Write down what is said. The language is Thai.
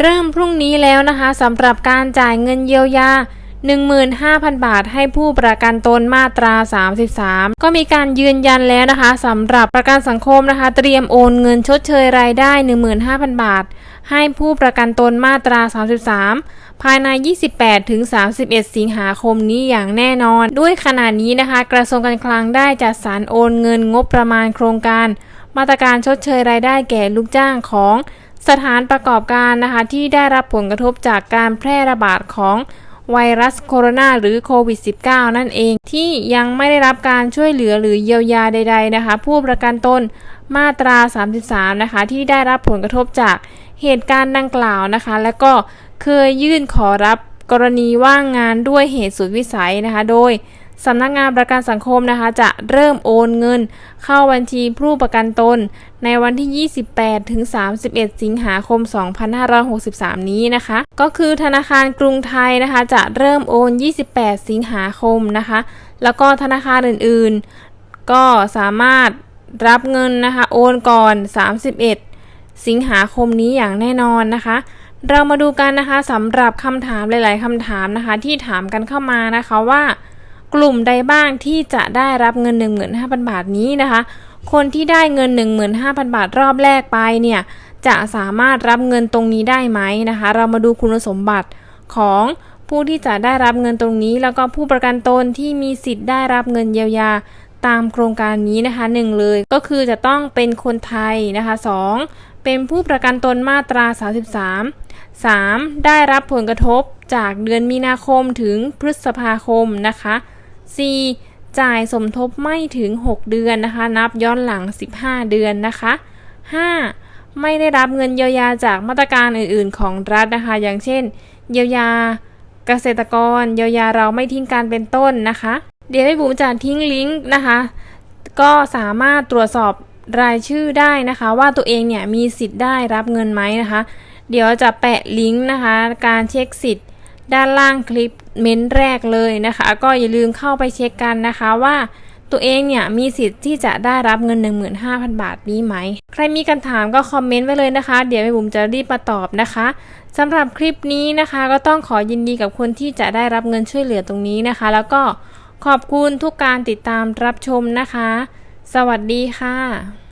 เริ่มพรุ่งนี้แล้วนะคะสำหรับการจ่ายเงินเยียวยา 15,000 บาทให้ผู้ประกันตนมาตรา 33 ก็มีการยืนยันแล้วนะคะสำหรับประกันสังคมนะคะ เตรียมโอนเงินชดเชยรายได้ 15,000 บาท ให้ผู้ประกันตนมาตรา 33 ภายใน 28 ถึง 31 สิงหาคมนี้อย่างแน่นอน ด้วยขณะนี้นะคะ กระทรวงการคลังได้จัดสรรโอนเงินงบประมาณโครงการ มาตรการชดเชยรายได้แก่ลูกจ้างของ สถานประกอบการนะคะที่ได้รับผลกระทบจากการแพร่ระบาดของไวรัสโคโรนาหรือโควิด -19 นั่นเองที่ยังไม่ได้รับการช่วยเหลือหรือเยียวยาใด ๆนะคะ ผู้ประกันตนมาตรา 33 นะคะ ที่ได้รับผลกระทบจากเหตุการณ์ดังกล่าวนะคะ และก็เคยยื่นขอรับกรณีว่างงานด้วยเหตุสุดวิสัยนะคะ โดย สำนักงานประกันสังคมนะคะ จะเริ่มโอนเงิน เข้าบัญชีผู้ประกันตน ในวันที่ 28 ถึง 31 สิงหาคม 2563 นี้นะคะ ก็คือธนาคารกรุงไทยนะคะ จะเริ่มโอน 28 สิงหาคมนะคะ แล้วก็ธนาคารอื่นๆ ก็สามารถรับเงินนะคะ โอนก่อน 31 สิงหาคมนี้อย่างแน่นอนนะคะเรามาดูกันนะคะสำหรับคำถามหลาย ๆคำถามนะคะ ที่ถามกันเข้ามานะคะว่า กลุ่มใดบ้างที่จะได้รับเงิน 15,000 บาทนี้นะคะ คนที่ได้เงิน 15,000 บาทรอบแรกไปเนี่ยจะสามารถรับเงินตรงนี้ได้ไหมนะคะ เรามาดูคุณสมบัติของผู้ที่จะได้รับเงินตรงนี้ แล้วก็ผู้ประกันตนที่มีสิทธิ์ได้รับเงินเยียวยาตามโครงการนี้นะคะหนึ่งเลยก็คือจะต้องเป็นคนไทยนะคะสองเป็นผู้ประกันตนมาตรา 33 3. ได้รับผลกระทบจากเดือนมีนาคมถึงพฤษภาคมนะคะ 4. จ่ายสมทบไม่ถึง 6 เดือนนะคะ นับย้อนหลัง 15 เดือนนะคะ 5. ไม่ได้รับเงินเยียวยาจากมาตรการอื่น ๆ ของรัฐนะคะ อย่างเช่น เยียวยาเกษตรกร เยียวยาเราไม่ทิ้งการเป็นต้นนะคะ เดี๋ยวให้บุ๋มจะทิ้งลิงก์นะคะ ก็สามารถตรวจสอบรายชื่อได้นะคะ ว่าตัวเองเนี่ยมีสิทธิ์ได้รับเงินไหมนะคะ เดี๋ยวจะแปะลิงก์นะคะ การเช็คสิทธิ์ ด้านล่างคลิปเม้นแรกเลยนะคะ ก็อย่าลืมเข้าไปเช็คกันนะคะว่าตัวเองเนี่ยมีสิทธิ์ที่จะได้รับเงิน 15,000 บาทนี้ไหม ใครมีคำถามก็คอมเมนต์ไว้เลยนะคะ เดี๋ยวแม่บุ๋มจะรีบมาตอบนะคะสำหรับคลิปนี้นะคะ ก็ต้องขอยินดีกับคนที่จะได้รับเงินช่วยเหลือตรงนี้นะคะ แล้วก็ขอบคุณทุกการติดตามรับชมนะคะ สวัสดีค่ะ